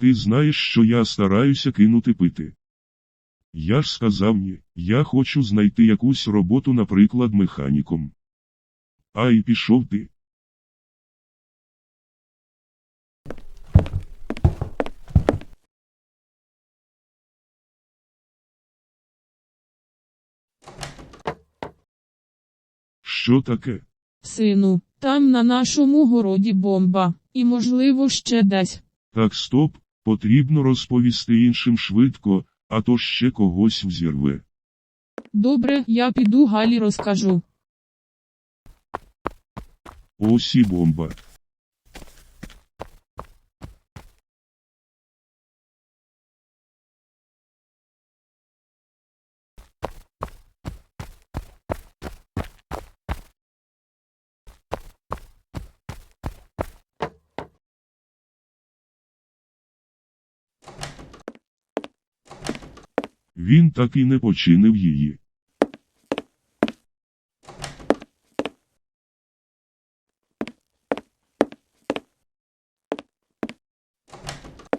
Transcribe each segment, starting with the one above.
Ти знаєш, що я стараюся кинути пити. Я ж сказав ні, я хочу знайти якусь роботу, наприклад, механіком. А і пішов ти. Що таке? Сину, там на нашому городі бомба, і можливо ще десь. Так стоп, потрібно розповісти іншим швидко, а то ще когось взірве. Добре, я піду Галі розкажу. Ось і бомба. Він так і не починив її.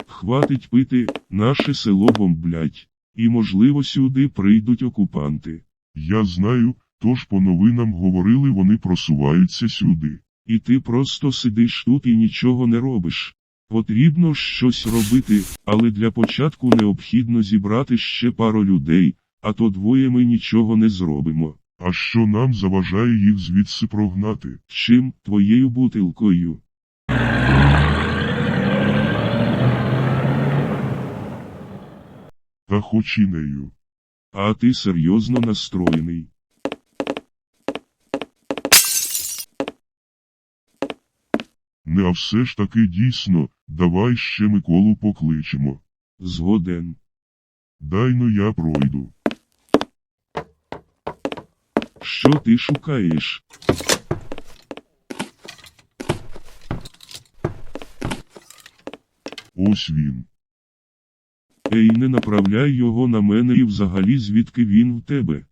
Хватить пити, наше село бомблять, і можливо сюди прийдуть окупанти. Я знаю, тож по новинам говорили вони просуваються сюди. І ти просто сидиш тут і нічого не робиш. Потрібно щось робити, але для початку необхідно зібрати ще пару людей, а то двоє ми нічого не зробимо. А що нам заважає їх звідси прогнати? Чим твоєю бутилкою? Та хоч і нею. А ти серйозно настроєний. Не а все ж таки дійсно, давай ще Миколу покличемо. Згоден. Дай ну я пройду. Що ти шукаєш? Ось він. Ей, не направляй його на мене і взагалі звідки він в тебе.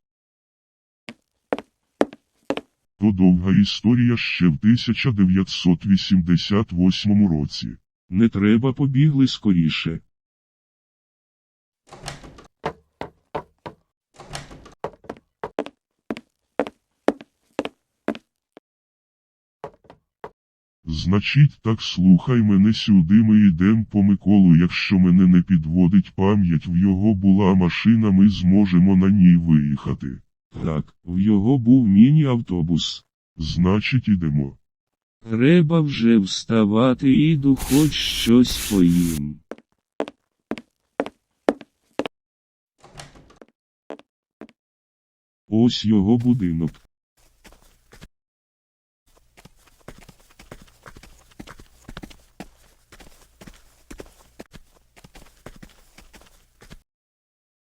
То довга історія ще в 1988 році. Не треба побігли скоріше. Значить, так слухай мене сюди, ми йдем по Миколу. Якщо мене не підводить пам'ять, в його була машина, ми зможемо на ній виїхати. Так, в його був міні-автобус. Значить, ідемо. Треба вже вставати, іду хоч щось поїм. Ось його будинок.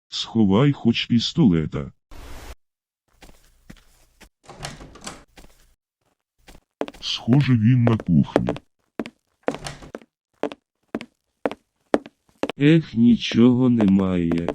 Сховай хоч пістолета. Схоже, він на кухні. Ех, нічого немає.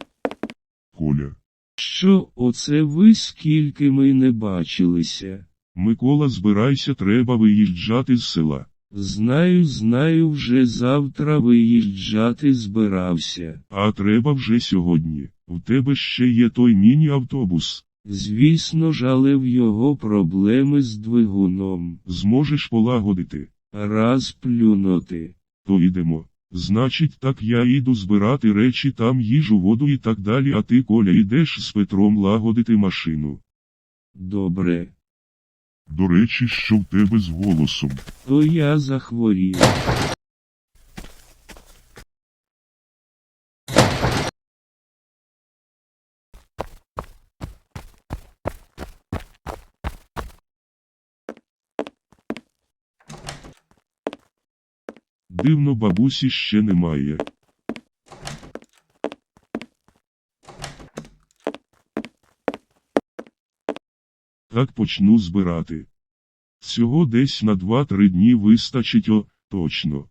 Коля. Що оце ви скільки ми не бачилися? Микола, збирайся, треба виїжджати з села. Знаю, знаю, вже завтра виїжджати збирався. А треба вже сьогодні. В тебе ще є той міні-автобус. Звісно ж, в його проблеми з двигуном. Зможеш полагодити. Раз плюнути. То йдемо. Значить, так я іду збирати речі, там їжу, воду і так далі, а ти, Коля, йдеш з Петром лагодити машину. Добре. До речі, що в тебе з голосом. То я захворів. Дивно бабусі ще немає. Так почну збирати. Цього десь на 2-3 дні вистачить о, точно.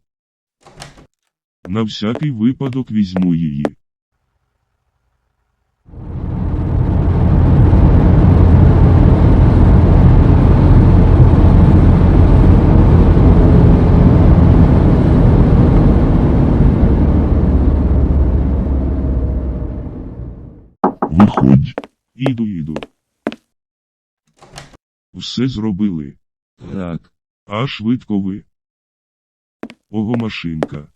На всякий випадок візьму її. Виходь. Іду, іду. Все зробили. Так. А швидко ви. Ого машинка.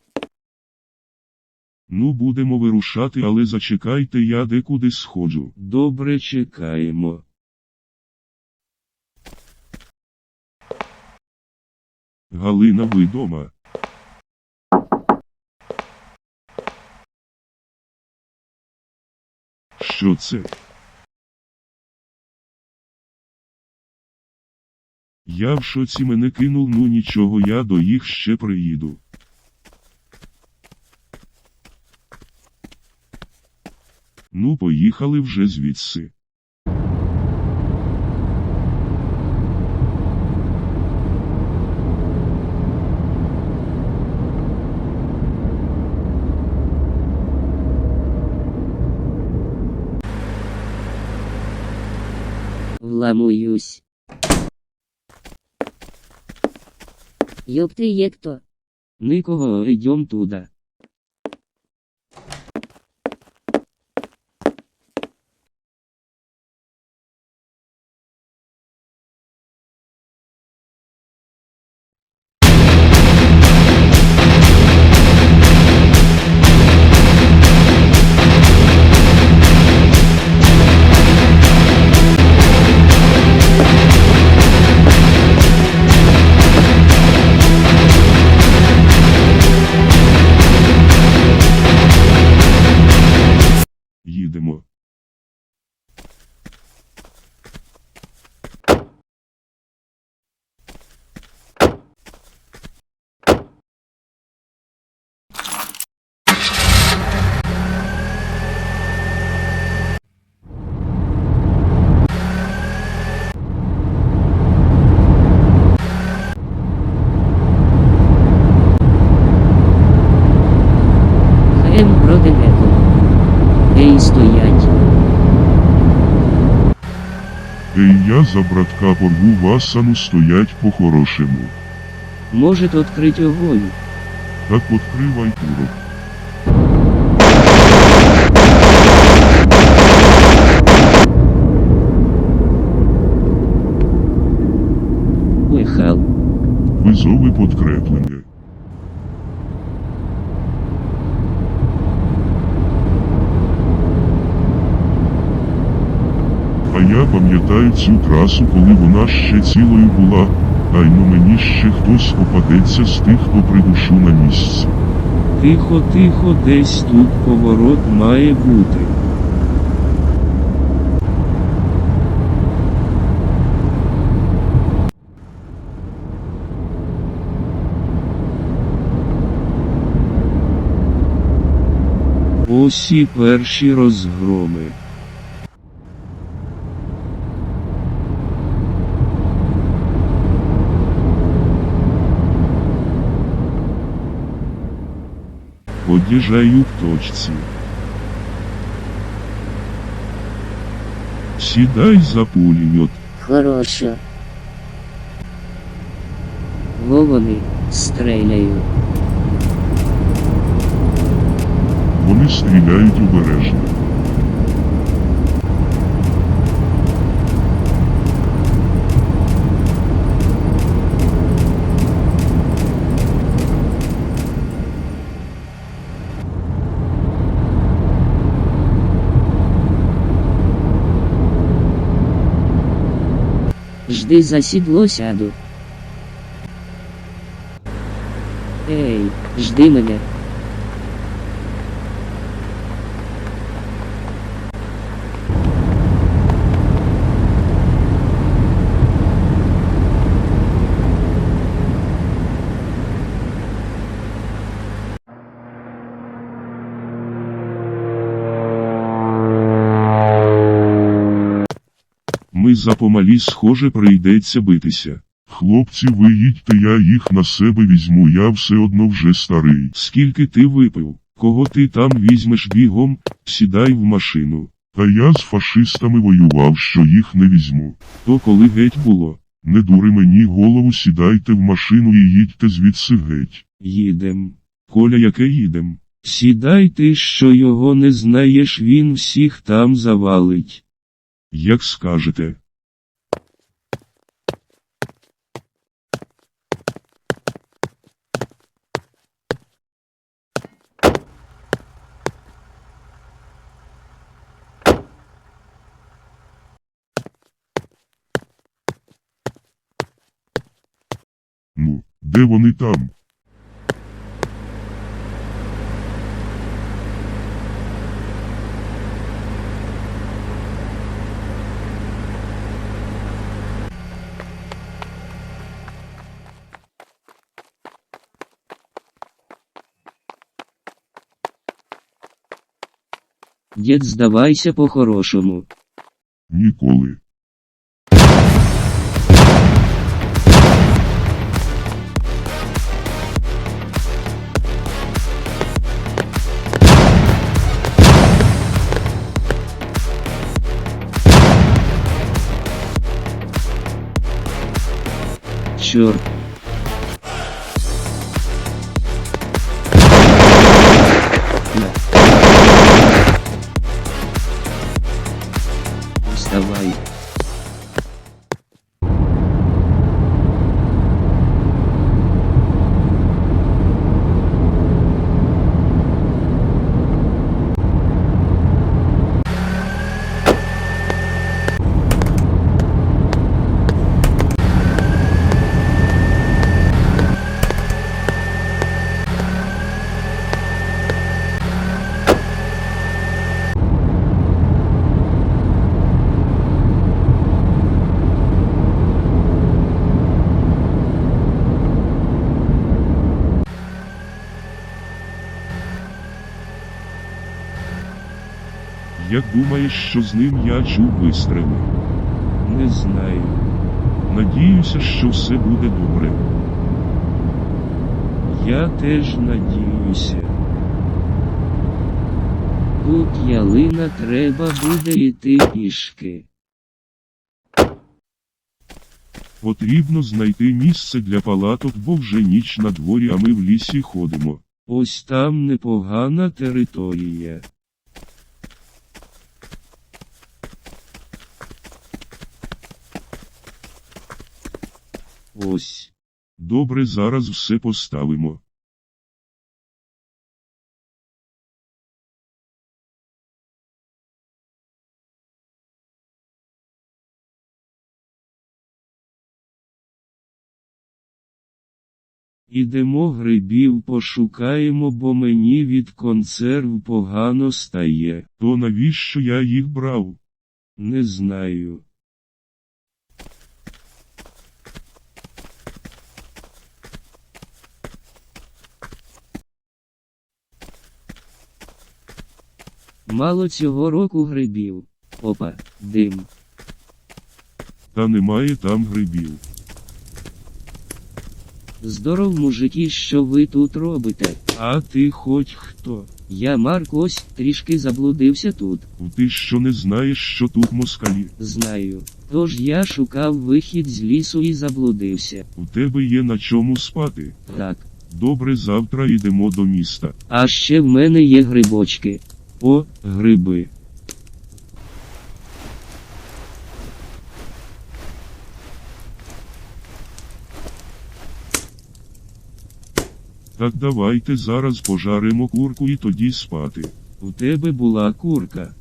Ну, будемо вирушати, але зачекайте, я декуди сходжу. Добре чекаємо. Галина, ви дома? Що це? Я в шоці мене кинув, ну нічого, я до їх ще приїду. Ну, поїхали вже звідси. Вламуюсь. Ёпты, єкто. Никого, йдем туда. Я за братка порву вас, а ну стоять по-хорошему. Может открыть огонь. Так відкривай курок. Уехал. Визови подкреплення. Я пам'ятаю цю трасу, коли вона ще цілою була, ай ну мені ще хтось попадеться з тих, хто придушу на місці. Тихо, тихо, десь тут поворот має бути. Ось і перші розгроми. Под'їжджаю к точці. Сідай за пулемет. Хорошо. Во вони стріляють. Вони стріляють обережно. Жди за сідло сяду. Ей, жди мене. Ми за помалі схоже прийдеться битися. Хлопці, ви їдьте, я їх на себе візьму, я все одно вже старий. Скільки ти випив? Кого ти там візьмеш бігом, сідай в машину. Та я з фашистами воював, що їх не візьму. То коли геть було, Не дури мені голову, сідайте в машину і їдьте звідси геть. їдем. Коля, яке їдем? Сідай ти, що його не знаєш, він всіх там завалить. Як скажете. Ну, де вони там? Дід здавайся по-хорошому. Ніколи. черт. Вставай. Як думаєш, що з ним я чув вистріли? Не знаю. Надіюся, що все буде добре. Я теж надіюся. Тут ялина треба буде йти пішки. Потрібно знайти місце для палаток, бо вже ніч на дворі, а ми в лісі ходимо. Ось там непогана територія. Ось. Добре, зараз все поставимо. Ідемо грибів пошукаємо, бо мені від консерв погано стає. То навіщо я їх брав? Не знаю. Мало цього року грибів. Опа, дим. Та немає там грибів. Здоров, мужики, що ви тут робите? А ти хоч хто? Я Марк ось трішки заблудився тут. Ти що не знаєш, що тут москалі? Знаю. Тож я шукав вихід з лісу і заблудився. У тебе є на чому спати. Так. Добре, завтра йдемо до міста. А ще в мене є грибочки. О, гриби. Так давайте зараз пожаримо курку і тоді спати. У тебе була курка.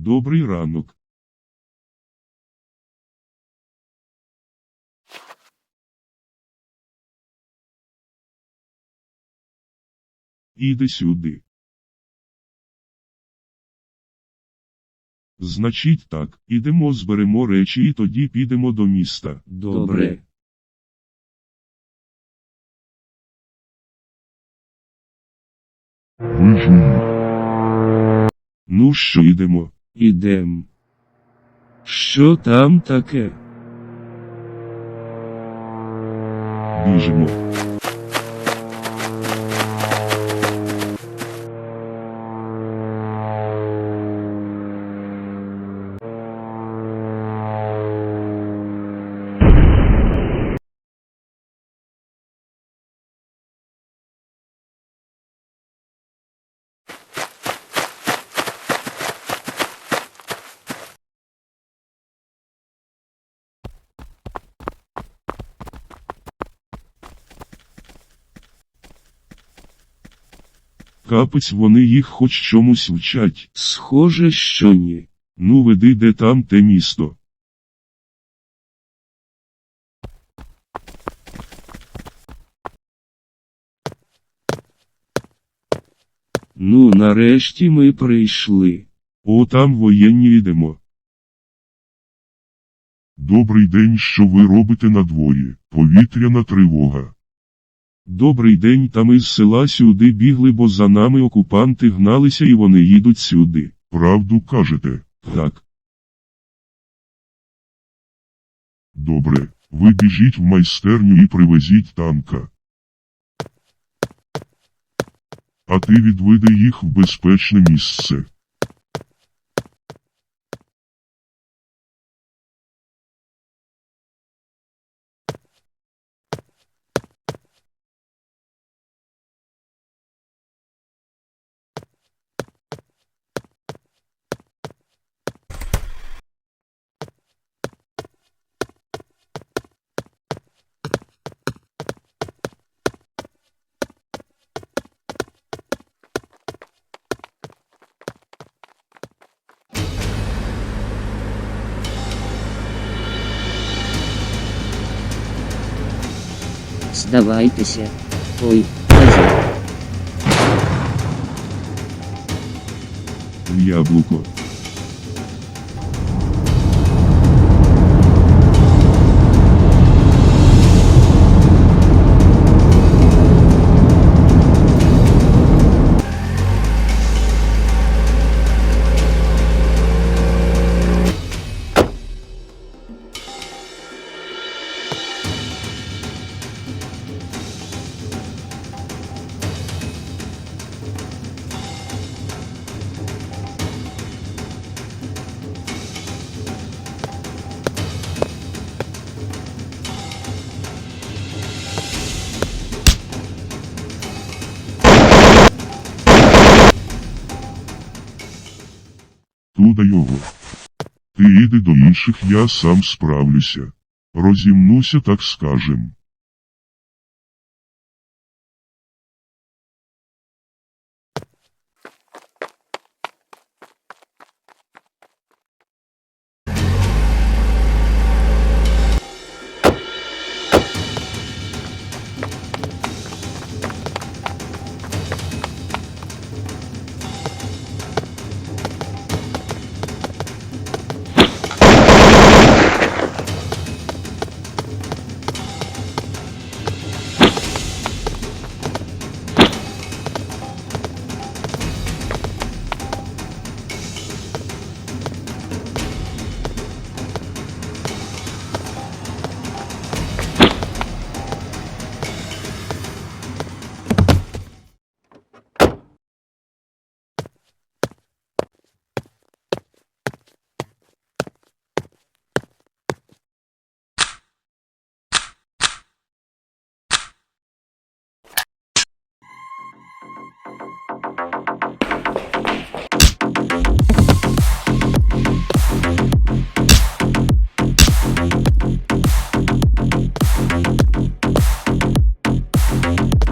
Добрий ранок. Іди сюди. Значить так, ідемо зберемо речі і тоді підемо до міста. Добре. Ну що йдемо? Ідем. Що там таке? Біжимо. Капець вони їх хоч чомусь вчать. Схоже, що ні. Ну веди де там те місто. Ну, нарешті ми прийшли. О, там воєнні йдемо. Добрий день, що ви робите на дворі? Повітряна тривога. Добрий день, та ми з села сюди бігли, бо за нами окупанти гналися і вони їдуть сюди. Правду кажете. Так, Добре. Ви біжіть в майстерню і привезіть танка. А ти відведи їх в безпечне місце. Здавайтеся. Ой, яблуко. Інших, я сам справлюся. Розімнуся, так скажем.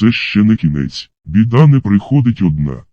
це ще не кінець. Біда не приходить одна.